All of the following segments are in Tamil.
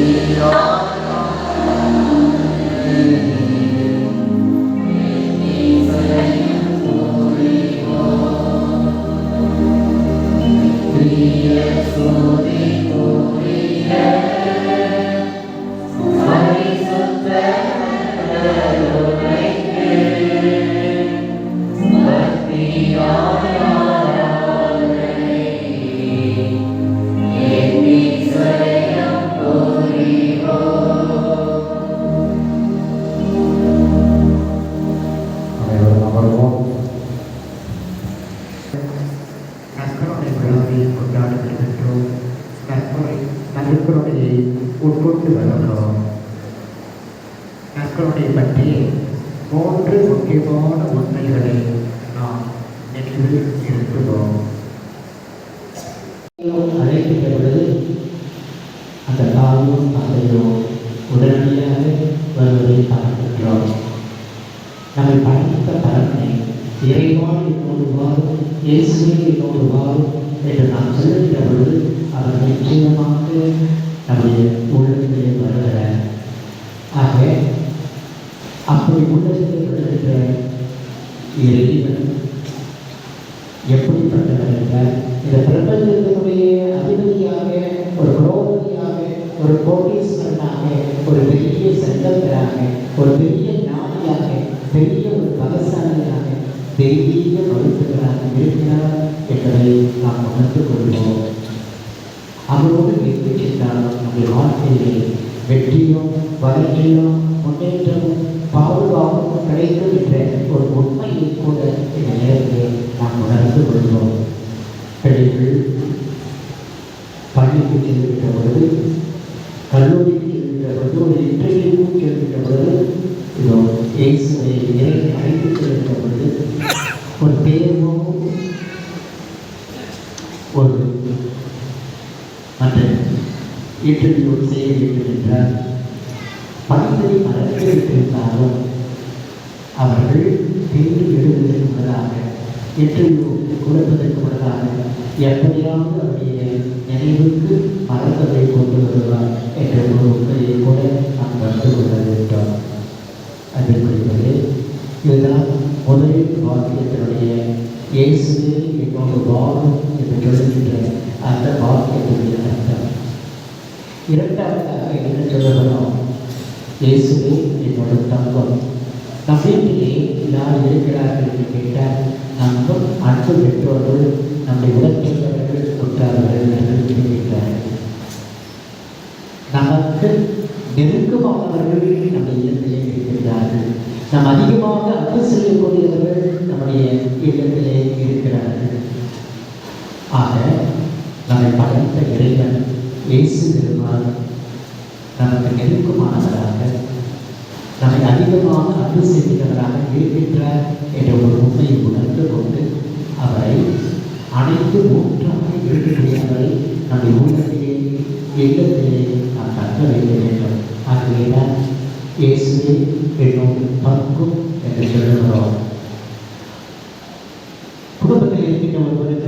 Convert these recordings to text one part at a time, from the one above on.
Hallelujah. தாயும் உடனடியாக வருவதை பார்க்கின்றோம். நம்மை படைத்த பலனை இறைவான் என்னோடு வாரும் இயேசுவே என்னோடு வாரும் என்று நாம் சொல்லுகின்ற பொழுது அவர் நிச்சயமாக நம்முடைய உள்ளத்திலே வருகிறார். ஆக அப்படி உள்ளத்திலே வருகின்ற இறைவன் எப்படிப்பட்டவர் என்றால் இந்த பிரபஞ்ச அதிபதியாக ஒரு குரோபதியாக ஒரு கோட்டீஸ்வரனாக ஒரு பெரிய செல்வந்தராக ஒரு பெரிய ஞானியாக பெரிய ஒரு பலசாலியாக தெய்வீக மருத்துவராக இருக்கிறார் என்பதை நாம் உணர்ந்து கொள்வோம். அவரோடு வெற்றி சென்றால் நம்முடைய வாழ்க்கையிலே வெற்றியும் வளர்ச்சியும் முன்னேற்றமும் பாதுகாப்பும் கிடைக்கும் என்ற ஒரு உண்மையை கூட இந்த நேரத்தில் நாம் உணர்ந்து கொள்வோம். பிள்ளைகள் பள்ளிக்கு செல்கின்ற பொழுது கல்லூரி செல்கின்ற பொழுது ஒரு இன்டர்வியூ செல்கின்ற பொழுது இதோ இயேசுவை இறங்கி அழைத்து செல்கின்ற பொழுது ஒரு தேர்வும் ஒரு மற்ற இன்டர்வியூ செய்ய வேண்டும் என்றால் பணத்தை மறந்து வைத்திருந்தாலும் அவர்கள் தேர்வு எழுதுவதற்கு முன்னதாக இன்டர்வியூ கொடுப்பதற்கு முன்னதாக எப்படியாவது அவருடைய நினைவுக்கு மறந்ததை கொண்டு வருவார் என்ற ஒரு உண்மையை கூட நாம் கண்டு கொள்ள வேண்டும் அன்பிற்குரியவர்களே இதுதான் முதல் வாக்கியத்தினுடைய இயேசு என்னோட பாவம் என்று சொல்லுகின்ற அந்த வாக்கியத்துடைய அர்த்தம். இரண்டாவதாக என்ன சொல்லணும் இயேசுவே என்னோட தங்கம். நம் வீட்டிலே யார் இருக்கிறார்கள் என்று கேட்டால் நம்ம அன்பு பெற்றோர்கள் நம்முடைய உலகத்தவர்கள் கொண்டார்கள் என்று இருக்கிறார்கள் நமக்கு நெருக்கமானவர்கள் நம்முடைய இல்லத்திலே இருக்கிறார்கள் நாம் அதிகமாக அன்பு செய்யக்கூடியவர்கள் நம்முடைய இடத்திலே இருக்கிறார்கள். ஆக நம்மை படைத்த இறைவன் இயேசு பெருமாள் நமக்கு நெருக்கமானவராக நம்மை அதிகமாக அன்பு செய்கிறவராக இருக்கின்றார் என்ற ஒரு உண்மையை உணர்ந்து கொண்டு அவரை அனைத்து ஒன்றாக இருக்கக்கூடியவரை நம்முடைய உள்ளத்திலே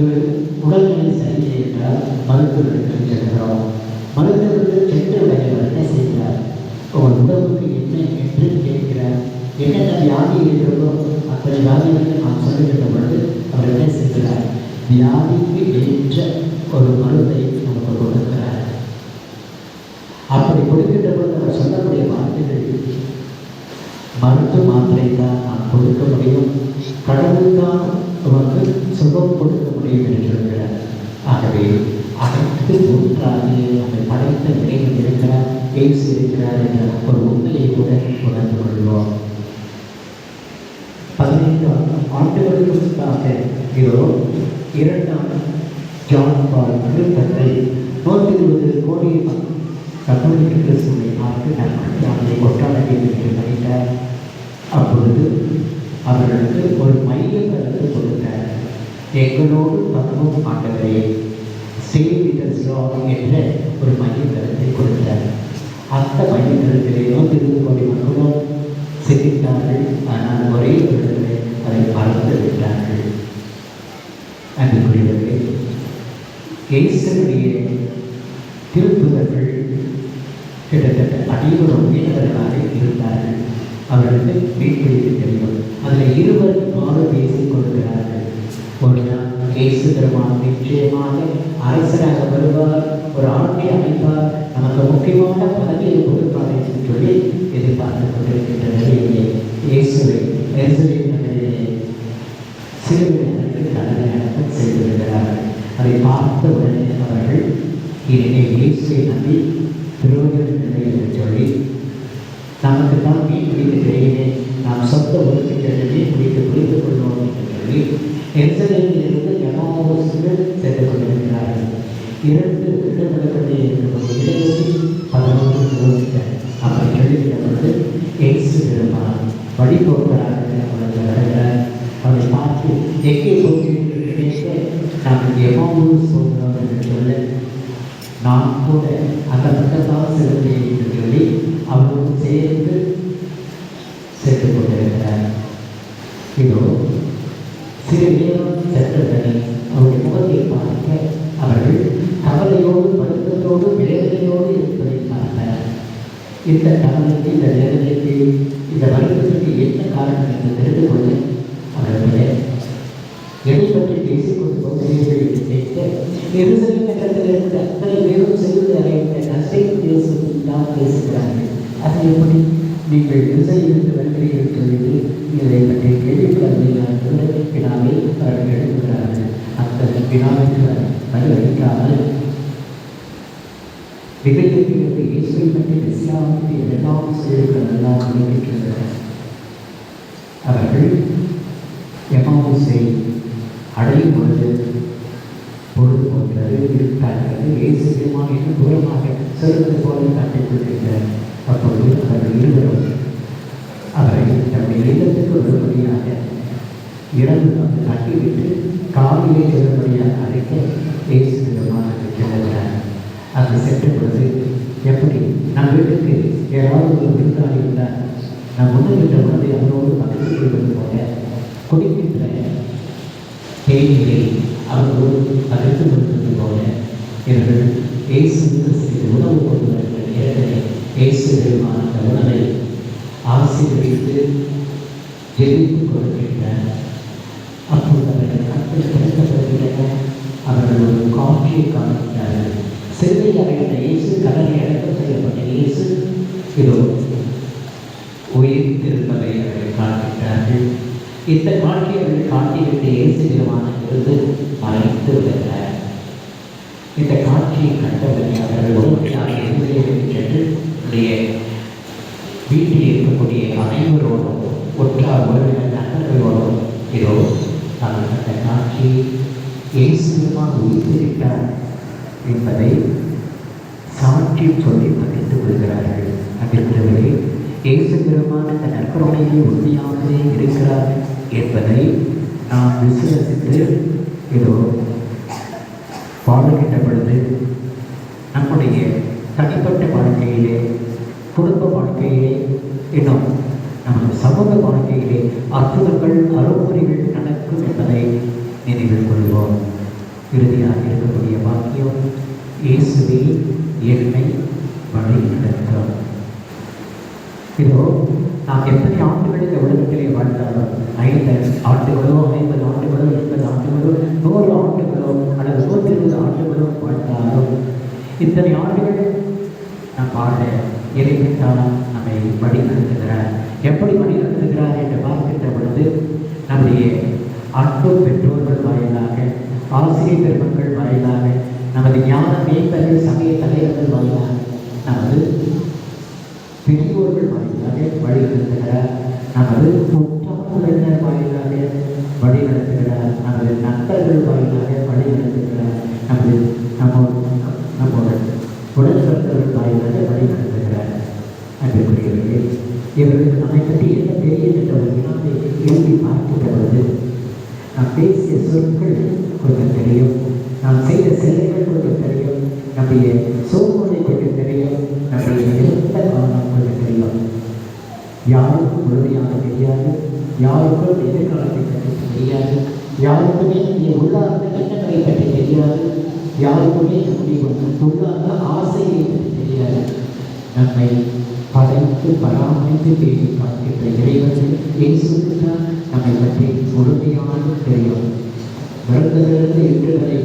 ஒருவருக்கு உடல்நிலை சரியில்லை என்றால் மருத்துவர்களுக்கு செல்கிறோம் மருத்துவர்கள் சென்று விளையவர் என்ன செய்கிறார்? உங்கள் உடம்புக்கு என்ன என்று கேட்கிறார். என்னென்ன வியாதி இருக்கிறதோ அத்தனை வியாதிகளை நாம் சொல்லுகின்ற பொழுது அவர் என்ன செய்கிறார்? வியாதிக்கு ஏற்ற ஒரு மருந்தை நமக்கு கொடுக்கிறார். அப்படி கொடுக்கின்ற பொழுது அவர் சொல்லக்கூடிய வார்த்தைகள் மருந்து மாத்திரை தான் நாம் கொடுக்க முடியும். கடவுள்தான் தான் சுகம் கொடுக்க முடியும் என்று சொல்கிறார் ஆகவே அனைத்து ஒன்றாகவே நம்மை படைத்த இறைவன் இருக்கிறார் இயேசு இருக்கிறார் என்ற ஒரு உண்மையை கூட உணர்ந்து கொள்வோம். பதினைந்து ஆண்டுகளுக்கு முன்பாக இதோ இரண்டாம் ஜான் பால் திருத்தத்தை நூற்றி இருபது கோடி கத்தோலிக்க கிறிஸ்துவை பார்த்து நற்கொண்டானை கொண்டாட வேண்டும் என்று நினைத்தார். அப்பொழுது அவர்களுக்கு ஒரு மைய கருத்து கொடுத்தார் எங்களோடு பருவம் ஆண்டவரே ஸ்டேவிட்டர்ஸ் லா என்ற ஒரு மைய கொடுத்தார். அந்த மைய கருத்திலே நூற்றி இருபது கோடி மக்களும் சிரித்தார்கள் ஆனால் ஒரே இடத்திலே அதை மறந்து விட்டார்கள். அன்புக்குரியவர்களே இயேசுடைய திருப்புதர்கள் கிட்டத்தட்ட அனைவரும் மீனவர்களாக இருந்தார்கள். அவர்களுக்கு மீன்பிடித்து தெரியும். அதில் இருவர் மாறு பேசிக் கொள்கிறார்கள் ஒரு நாள் இயேசு பெருமான் நிச்சயமாக அரசராக வருவார். ஒரு ஆட்சி அமைப்பார். நமக்கு முக்கியமான பதவியை கொடுப்பார் என்று சொல்லி எதிர்பார்த்து கொண்டிருக்கின்ற நிலையிலே இயேசுவை எருசலேம் கடனை செய்து அதை பார்த்த உடனே அவர்கள் இனிமே இயேசுவை நம்பி பிரயோஜனம் நிலையில் சொல்லி நமக்கு தான் இடங்களுக்கு uh, இருக்கிற இடைவெளி வழிபோக்கராக அவர்கள் வருகிறார் அவரை பார்த்து எங்கே போகிறீர்கள் கேட்க நாங்கள் எமாவும் சொல்கிறோம் என்று சொல்ல நான் கூட அந்த பக்கத்தால் செல்கிறேன் என்று சொல்லி அவரோடு சேர்ந்து இந்த கவலைக்கு இந்த வேதனைக்கு இந்த வருத்தத்துக்கு என்ன காரணம் என்று தெரிந்து கொள்ள அவர்களே எதை பற்றி பேசிக்கொண்டு போகிறீர்கள் என்று கேட்க எருசலேம் நகரத்தில் அத்தனை பேரும் செல்வது அறைந்த நஷ்டை பேசுவதில் தான் பேசுகிறார்கள். அது எப்படி? நீங்கள் எருசலேமிலிருந்து வருகிறீர்கள் சொல்லிட்டு இதை பற்றி கேள்விப்படவில்லை. வினாவை அவர்கள் எழுப்புகிறார்கள் அத்தனை வினாவிற்கு பதிலளிக்காமல் நிகழ்ச்சிகளுக்கு எல்லாம் இரண்டாம் செயல்கள் எல்லாம் நினைக்கின்றனர் அவர்கள் எமாவுசை அடையும் பொழுது பொழுது போன்றது இருட்டாகிறது இயேசு பெருமான் இன்னும் தூரமாக செல்வது போல காட்டிக் கொள்கின்ற அப்பொழுது அவர்கள் இருவரும் அவரை தன்னுடைய இல்லத்துக்கு வரும்படியாக இரவு வந்து கட்டிவிட்டு காவிலே செல்லும்படியாக அழைக்க இயேசு பெருமான் அங்கு செல்லுகிறார் சென்ற பொழுது எப்படி? நம் வீட்டுக்கு ஏதாவது ஒரு விருந்தாளி இருந்தால் நான் நம் வீட்டை வந்து அவரோடு பகிர்ந்து கொள்வது போல குடிக்கின்ற தேயிலை அவர்களோடு பகிர்ந்து கொள்வது போல இவர்கள் இயேசு கிறிஸ்துவின் உணவு கொண்டு வருகிற நேரத்தில் இயேசு பெருமான் உணவை ஆசிரியர்களுக்கு ஜெபித்து கொடுக்கின்றனர் அப்போது அவர்கள் கற்று திறக்கப்படுகின்றன அவர்கள் ஒரு காட்சியை காண்கிறார்கள். சிறுவையில் அடைந்த இயேசு கடலை அடக்கம் செய்யப்பட்ட இயேசு இதோ உயிர் உயிர்த்திருப்பதை அவர்கள் காண்கின்றார்கள் இந்த காட்சி அவர்கள் காட்டிவிட்டு இயேசு நிறுவனத்திலிருந்து மறைத்து விடுகிறார். இந்த காட்சியை கண்டவரை அவர்கள் உடனடியாக இருந்தேன் சென்று உடைய வீட்டில் இருக்கக்கூடிய அனைவரோடும் ஒற்றார் உறவினர் நண்பர்களோடும் இதோ நாங்கள் கண்ட காட்சி இயேசு பெருமான் உயிர்த்திருக்கிறார். என்பதை சாட்சி சொல்லி பகிர்ந்து கொள்கிறார்கள் அங்கிருக்கிறவர்களே இயேசு பெருமான் இந்த நற்கருணையிலே உண்மையாகவே இருக்கிறார் என்பதை நாம் விசுவசித்து இதோ வாழ்கின்ற பொழுது நம்முடைய தனிப்பட்ட வாழ்க்கையிலே குடும்ப வாழ்க்கையிலே இன்னும் நமது சமூக வாழ்க்கையிலே அற்புதங்கள் அருமுறைகள் நடக்கும் என்பதை நினைவில் கொள்வோம். இறுதியாக இருக்கக்கூடிய வாக்கியம் இயேசுவே என்னை வழி நடத்தும் இதோ நாம் எத்தனை ஆண்டுகள் இந்த உலகத்திலே வாழ்ந்தாலும் ஐந்து ஆண்டுகளோ ஐம்பது ஆண்டுகளோ எண்பது ஆண்டுகளோ நூறு ஆண்டுகளோ அல்லது நூற்றி இருபது ஆண்டுகளோ வாழ்ந்தாலும் இத்தனை ஆண்டுகள் நாம் வாழ இறைவன் நம்மை வழி நடத்துகிறார் எப்படி வழி நடத்துகிறார் என்று பார்க்கின்ற பொழுது நம்முடைய அன்பு பெற்றோர்கள் வாயிலாக ஆசிரியர் பெருமக்கள் வாயிலாக நமது ஞான மேம்பர்கள் சமய தலைவர்கள் வாயிலாக நமது பெரியோர்கள் வாயிலாக வழி நடத்துகிறார். நமது உற்றார் வாயிலாக வழி நடத்துகிறார். நமது நண்பர்கள் வாயிலாக வழி நடத்துகிறார் நமது நம்ம நம்மோட உடன்பிறந்தவர்கள் வாயிலாக வழி நடத்துகிறார் அன்புக்குரியவர்களே இவர்களுக்கு நம்மை பற்றி என்ன தெரியும் என்ற ஒரு வினாவை எழுதி பார்க்கின்ற பொழுது நாம் பேசிய சொற்கள் கொஞ்சம் தெரியும். நாம் செய்த செயல்கள் கொஞ்சம் தெரியும். நம்முடைய சூழ்நிலை கொஞ்சம் தெரியும். நம்முடைய எந்த காரணம் கொஞ்சம் தெரியும். யாருக்கும் முழுமையாக தெரியாது. யாருக்கும் எதிர்காலத்தை பற்றி தெரியாது. யாருக்குமே நம்முடைய உள்ளார்ந்த எண்ணங்களை பற்றி தெரியாது. யாருக்குமே நம்முடைய உள்ளார்ந்த ஆசையை பற்றி தெரியாது. நம்மை படைத்து பராமரித்து பேசி பார்க்கின்ற இறைவர்கள் இயேசுக்கு நம்மை பற்றி முழுமையாக தெரியும். பிறந்ததிலிருந்து இன்று வரை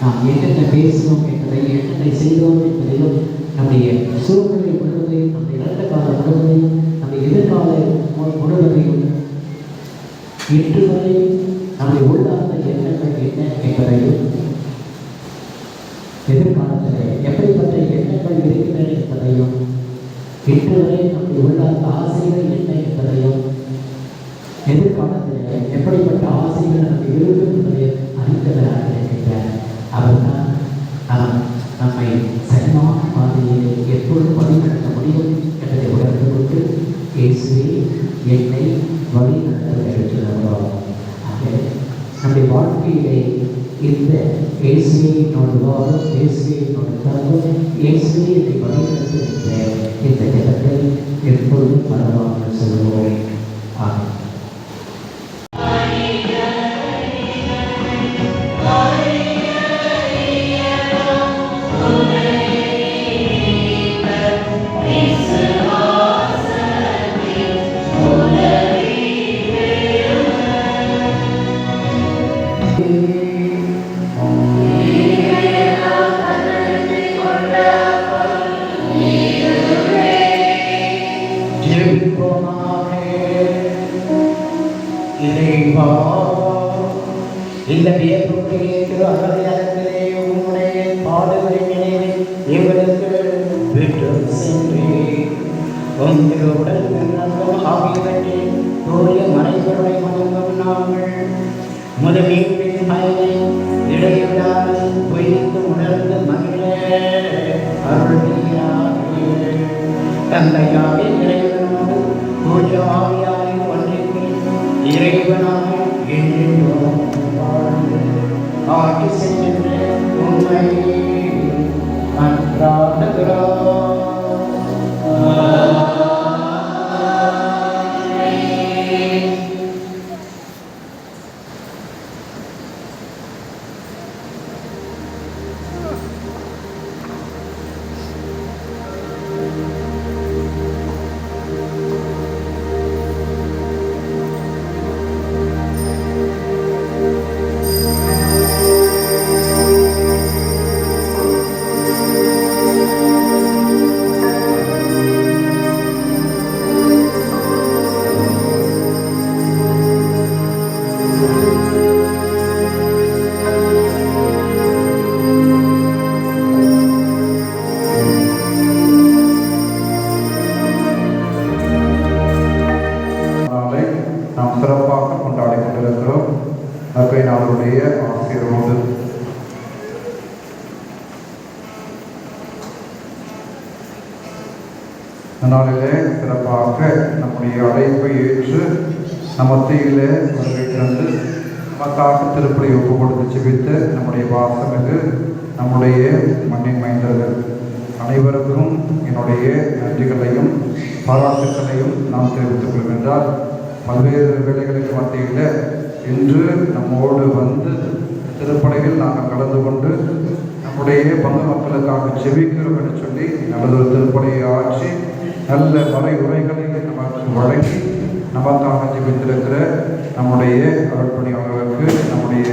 நாம் என்னென்ன பேசினோம் என்பதை என்னென்ன செய்தோம் என்பதிலும் நம்முடைய சூழ்நிலை முழுவதையும் நம்முடைய இறந்த கால முழுவதையும் நம்முடைய எதிர்கால முழுவதையும் இன்று வரை நம்முடைய உள்ளார்ந்த எண்ணங்கள் என்ன என்பதையும் எதிர்காலத்தில் எப்படிப்பட்ட எண்ணங்கள் இருக்கின்றன என்பதையும் இன்று வரை நம்முடைய உள்ளார்ந்த ஆசைகள் என்ன என்பதையும் எதிர்காலத்தில் எப்படிப்பட்ட ஆசைகள் நமக்கு இருக்கும் என்பதை அறிந்தவராக இருக்கின்றார் அவர்தான் நாம் நம்மை சரிமான பாதையில் எப்பொழுது வழிநடத்த முடியும் என்பதை உணர்ந்து கொண்டு இயேசுவே என்னை வழி நடத்தும் ஆக நம்முடைய வாழ்க்கையிலே இந்த இயேசுவே என்னோட வாழும் இயேசுவே என்னோட தங்கும் இயேசுவே என்னை வழி நடத்துகின்ற இந்த ஜெகத்தை எப்பொழுதும் மறவாமல் சொல்லுவோம் ஆகும் இறைவா, இந்த வியப்புக்குரிய திரு உம்முடைய பாடுகளை நினைவு எங்களுக்கு விட்டு சென்று உம் திரு ஆகியவற்றை தூய மறைபொருளை வணங்கும் நாங்கள் முது பயனை இடைவிடாமல் பொய்த்து உணர்ந்து மகிழ நாளிலே சிறப்பாக நம்முடைய அழைப்பை ஏற்று நம் மத்தியிலே நமக்காக திருப்பதி ஒப்பு கொடுத்து செபித்து நம்முடைய வாசமிகு நம்முடைய மண்ணின் மைந்தர்கள் அனைவருக்கும் என்னுடைய நன்றிகளையும் பாராட்டுகளையும் நாம் தெரிவித்துக் கொள்கின்றால் பல்வேறு வேலைகளுக்கு மத்தியில் இன்று நம்மோடு வந்து திருப்படையில் நாங்கள் கலந்து கொண்டு நம்முடைய பங்கு மக்களுக்காக செபிக்கிறோம் என்று சொல்லி நமது திருப்படையை ஆட்சி நல்ல வரை உரைகளை நமக்கு வழங்கி நமக்காக ஜெபித்திருக்கிற நம்முடைய அருட்பணி அவர்களுக்கு நம்முடைய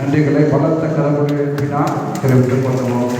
நன்றிகளை பலத்த கதவுகளை எழுப்பினால் தெரிவித்துக் கொள்வோம்